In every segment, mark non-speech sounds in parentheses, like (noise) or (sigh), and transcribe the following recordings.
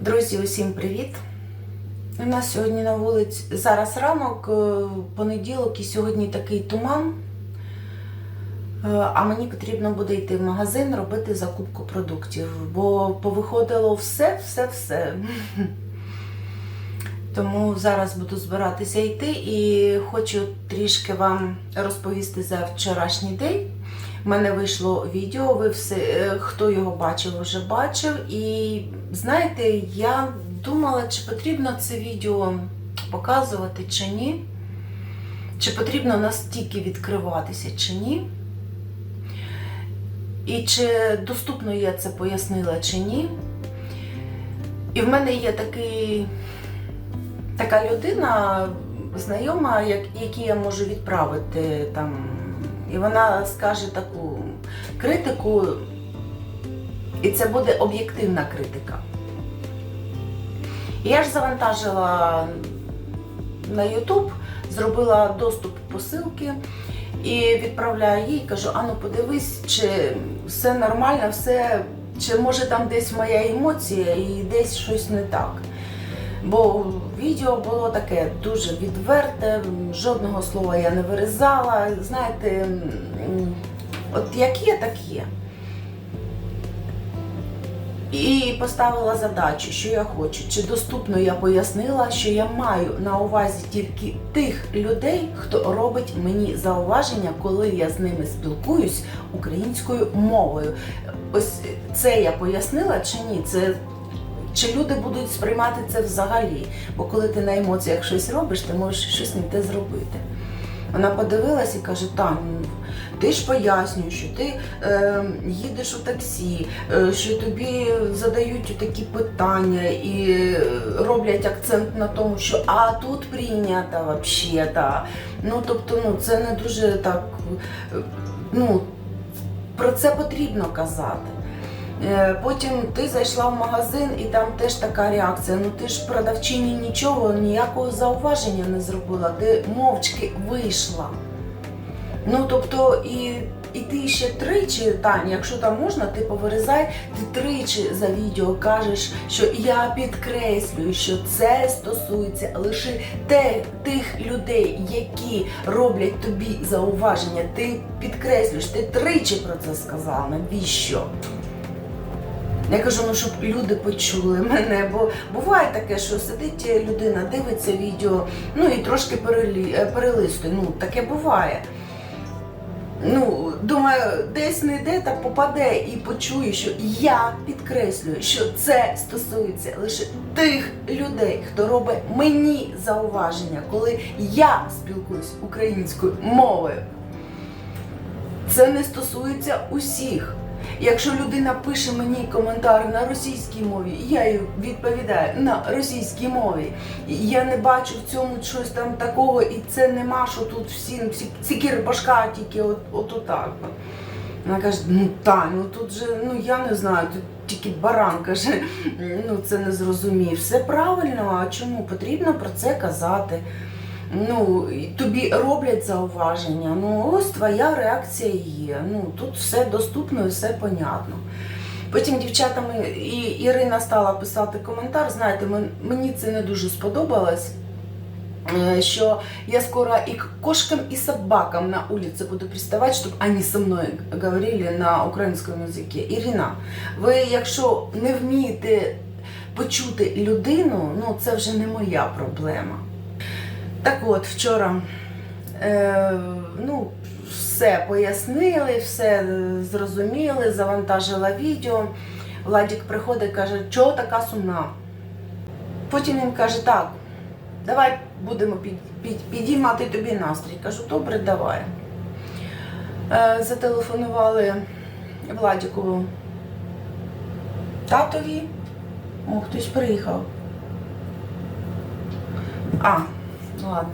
Друзі, усім привіт! У нас сьогодні на вулиці зараз ранок, е, понеділок і сьогодні такий туман. Е, А мені потрібно буде йти в магазин робити закупку продуктів, бо повиходило все, все, все. (laughs) Тому зараз буду збиратися йти і хочу трішки вам розповісти за вчорашній день. У мене вийшло відео, ви все, е, хто його бачив, вже бачив. І знаєте, я думала, чи потрібно це відео показувати чи ні. Чи потрібно настільки відкриватися чи ні. І чи доступно я це пояснила чи ні. І в мене є такий, така людина, знайома, як, якій я можу відправити там. І вона скаже таку критику, і це буде об'єктивна критика. Я ж завантажила на YouTube, зробила доступ посилки і відправляю їй, кажу, ану подивись, чи все нормально, все, чи може там десь моя емоція і десь щось не так. Бо відео було таке дуже відверте, жодного слова я не вирізала. Знаєте, от як є, так є. І поставила задачу, що я хочу. Чи доступно я пояснила, що я маю на увазі тільки тих людей, хто робить мені зауваження, коли я з ними спілкуюсь українською мовою. Ось це я пояснила чи ні? Це чи люди будуть сприймати це взагалі? Бо коли ти на емоціях щось робиш, ти можеш щось не те зробити. Вона подивилась і каже: Тань, ну, ти ж пояснюєш, що ти е, їдеш у таксі, е, що тобі задають такі питання і е, роблять акцент на тому, що а тут прийнято взагалі. Ну тобто, ну це не дуже так. е, Ну, про це потрібно казати. Е, Потім ти зайшла в магазин і там теж така реакція. Ну ти ж продавчині нічого, ніякого зауваження не зробила, ти мовчки вийшла. Ну тобто, і, і ти ще тричі, Таня, якщо там можна, ти повирізай, ти тричі за відео кажеш, що я підкреслюю, що це стосується лише те, тих людей, які роблять тобі зауваження. Ти підкреслюєш, ти тричі про це сказала. Навіщо? Я кажу, ну щоб люди почули мене, бо буває таке, що сидить людина, дивиться відео, ну і трошки перелі, е, перелистує. Ну, таке буває. Ну, думаю, десь не йде та попаде і почує, що я підкреслюю, що це стосується лише тих людей, хто робить мені зауваження, коли я спілкуюсь українською мовою. Це не стосується усіх. Якщо людина пише мені коментар на російській мові, я їй відповідаю на російській мові. Я не бачу в цьому щось там такого, і це нема, що тут всі сікір башка тільки от, от отак. Вона каже, ну Тань, ну тут же, ну я не знаю, тут тільки баран каже, ну це не зрозумів. Все правильно, а чому? Потрібно про це казати. Ну, тобі роблять зауваження. Ну, ось твоя реакція є. Ну, тут все доступно і все понятно. Потім дівчатами і Ірина стала писати коментар. Знаєте, мені це не дуже сподобалось. э, Що я скоро и к кошкам, и собакам на улице буду приставати, щоб вони зі мною говорили на українському язикі. Ірина, ви якщо не вмієте почути людину, ну це вже не моя проблема. Так от, вчора е, ну, все пояснили, все зрозуміли, завантажила відео. Владик приходить і каже, чого така сумна? Потім він каже, так, давай будемо під, під, підіймати тобі настрій. Кажу, добре, давай. Е, зателефонували Владику татові. О, хтось приїхав. А, ладно.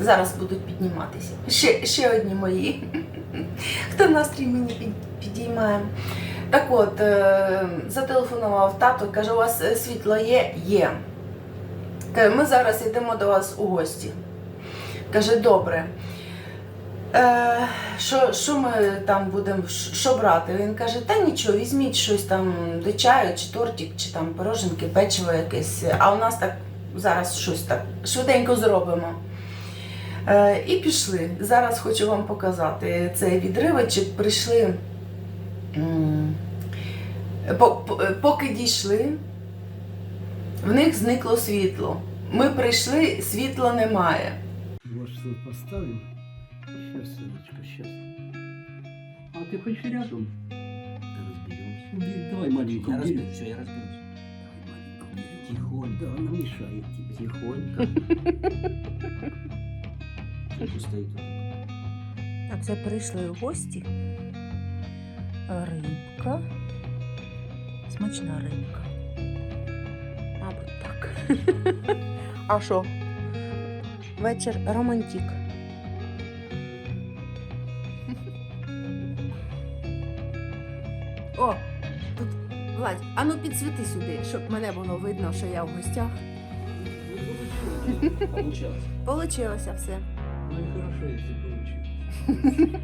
Зараз будуть підніматися. Ще, ще одні мої. (laughs) Хто настрій мені підіймає. Так от, е, зателефонував тато, каже, у вас е, світло є? Є. Каже, ми зараз йдемо до вас у гості. Каже, добре. Е, що, що ми там будемо, що брати? Він каже, та нічого, візьміть щось там до чаю, чи тортик, чи там пироженки, печиво якесь. А у нас так зараз щось так швиденько зробимо. Е, і пішли. Зараз хочу вам показати цей відривочок. Прийшли. Поки дійшли, в них зникло світло. Ми прийшли, світла немає. Может, тут поставим? Сейчас, Сыночка, сейчас. А ты хочешь рядом? Разберемся. Давай маленькую Я все, я разберусь. Тихонько. Да, она мешает тебе. Тихонько. Тихо стоит. А це прийшли в гості. Рибка. Смачна рибка. Мабуть, так. А що? Вечір романтик. Владь, а ну підсвіти сюди, щоб мене було видно, що я в гостях. Получалось. Получилося все. Ну и хорошо, если получилось. (laughs)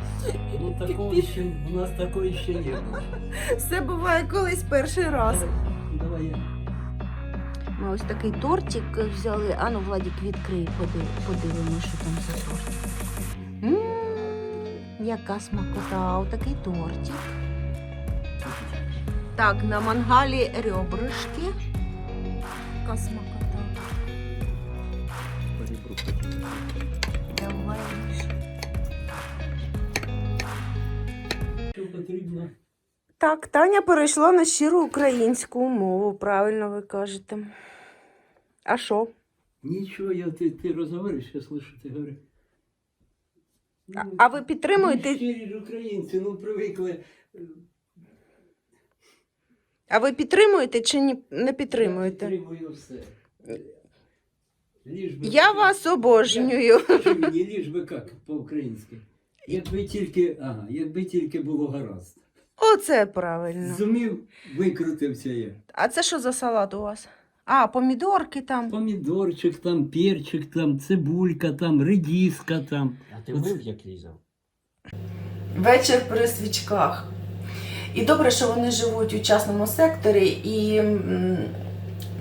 Ну, такого еще, у нас такого еще не было. Все буває колись перший раз. Давай я. Ми ось такий тортик взяли. Ану, Владик, відкрий, подив- подивимось, що там за тортик. М, Яка смакота, отакий тортик. Так, на мангалі ребрышки. Яка смакота. По ребру потянуть. Давай. Что потрібно? Так, Таня перейшла на щиру українську мову, правильно ви кажете. А що? Ничего, я, ты, ты разговариваешь, я слышу, ты говоришь. А, а ви підтримуєте? Мы щирі ж українці, ну привикли. А ви підтримуєте чи ні, не підтримуєте? Я підтримую все. Ліж би Я вас обожнюю. (laughs) Скажи мені, ліж би як по-українськи. Якби тільки, ага, якби тільки було гаразд. Оце правильно. Зумів, викрутився я. А це що за салат у вас? А, помідорки там. Помідорчик там, перчик там, цибулька там, редіска там. А ти вмив, як різав? Вечір при свічках. І добре, що вони живуть у частному секторі, і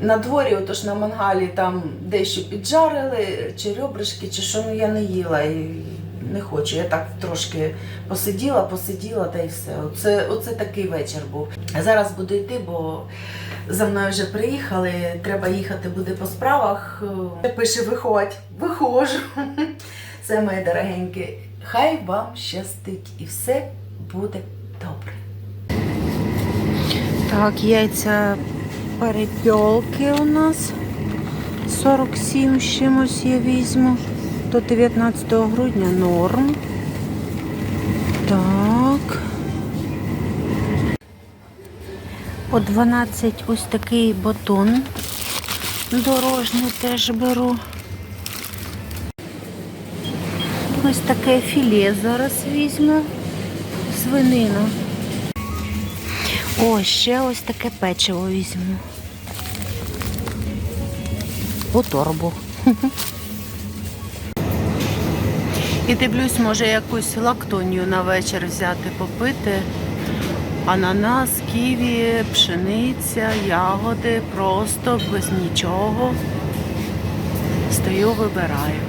на дворі, отож на мангалі, там дещо піджарили, чи ребришки, чи що, ну я не їла і не хочу. Я так трошки посиділа, посиділа та й все. Оце, оце такий вечір був. Зараз буду йти, бо за мною вже приїхали. Треба їхати буде по справах. Е, Пише, виходь, виходжу. Це мої дорогенькі. Хай вам щастить і все буде добре. Так, яйця перепілки у нас. 47 з чимось я візьму. До 19 грудня норм. Так. По 12 ось такий батон. Дорожній теж беру. Ось таке філе зараз візьму. Свинина. О, ще ось таке печиво візьму. У торбу. (laughs) І дивлюсь, може якусь лактонію на вечір взяти, попити. Ананас, ківі, пшениця, ягоди, просто без нічого. Стою, вибираю.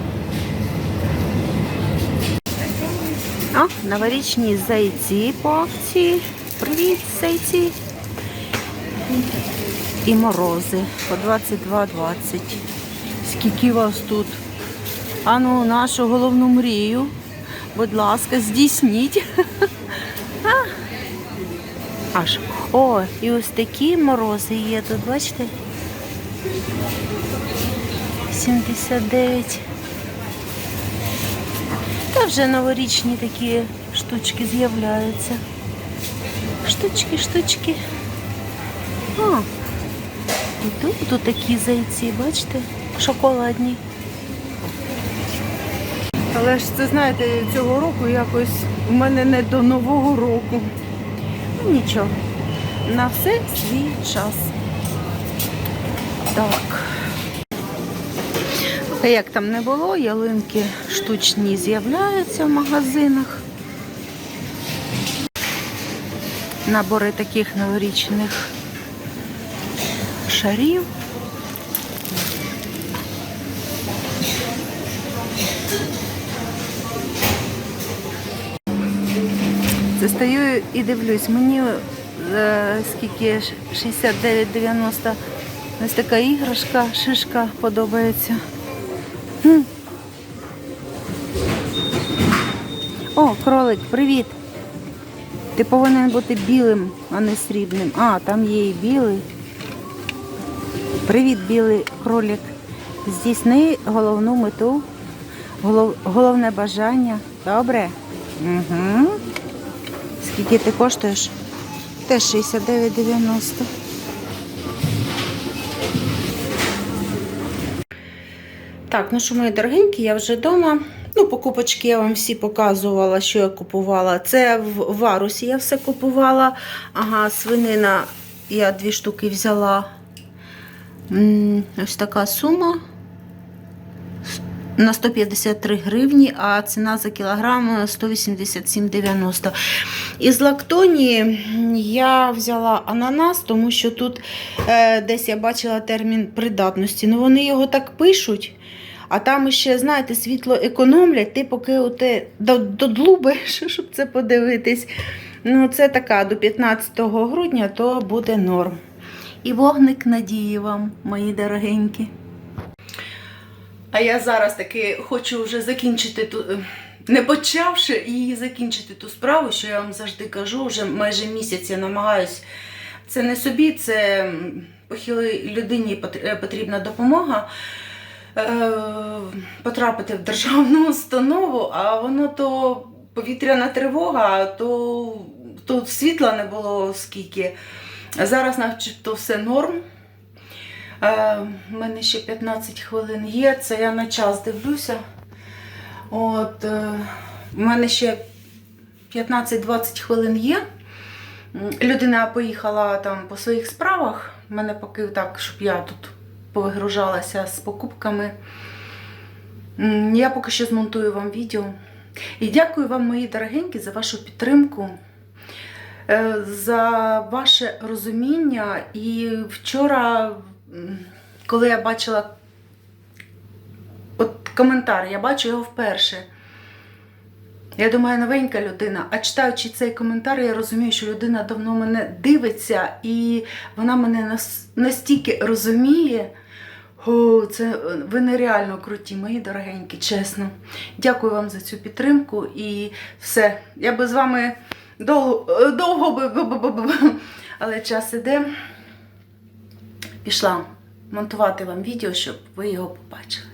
А, новорічні зайці по акції. Привіт. І морози по 22,20. Скільки вас тут? А ну, нашу головну мрію. Будь ласка, здійсніть. (laughs) Аж. О, і ось такі морози є тут, бачите? 79. Та вже новорічні такі штучки з'являються. Штучки, штучки. А, і тут, тут такі зайці, бачите? Шоколадні. Але ж це знаєте, цього року якось в мене не до Нового року. Ну нічого. На все свій час. Так. Та як там не було, ялинки штучні з'являються в магазинах. Набори таких новорічних шарів. Стою і дивлюсь. Мені е, скільки ж, 69,90 ось така іграшка, шишка подобається. Хм. О, кролик, привіт. Ти повинен бути білим, а не срібним. А, там є і білий. Привіт, білий кролик. Здійсни головну мету, голов- головне бажання. Добре? Угу. Скільки ти коштуєш? Теж 69,90. Так, ну що, мої дорогенькі, я вже вдома. Ну, покупочки я вам всі показувала, що я купувала. Це в варусі я все купувала. Ага, свинина я дві штуки взяла. Ось така сума. На 153 гривні, а ціна за кілограм 187,90. Із лактоні я взяла ананас, тому що тут е, десь я бачила термін придатності. Ну вони його так пишуть. А там ще, знаєте, світло економлять, ти поки оте додлубаєш, (laughs) щоб це подивитись. Ну, це така до 15 грудня, то буде норм. І вогник надії вам, мої дорогенькі. А я зараз таки хочу вже закінчити ту, е, не почавши її закінчити ту справу, що я вам завжди кажу, вже майже місяць я намагаюсь. Це не собі, це похилій людині потрібна допомога. Е, Потрапити в державну установу, а воно то повітряна тривога, то тут світла не було скільки. Зараз начебто все норм. Е, У мене ще 15 хвилин є, це я на час дивлюся. От, е, у мене ще 15-20 хвилин є. Людина поїхала там по своїх справах. У мене поки так, щоб я тут повигружалася з покупками. Я поки що змонтую вам відео. І дякую вам, мої дорогенькі, за вашу підтримку, е, за ваше розуміння. І вчора, коли я бачила от коментар, я бачу його вперше. Я думаю, новенька людина, а читаючи цей коментар, я розумію, що людина давно мене дивиться, і вона мене настільки розуміє. О, це ви нереально круті, мої дорогенькі, чесно. Дякую вам за цю підтримку і все. Я би з вами довго, довго би- би- би- але час іде. Пішла монтувати вам відео, щоб ви його побачили.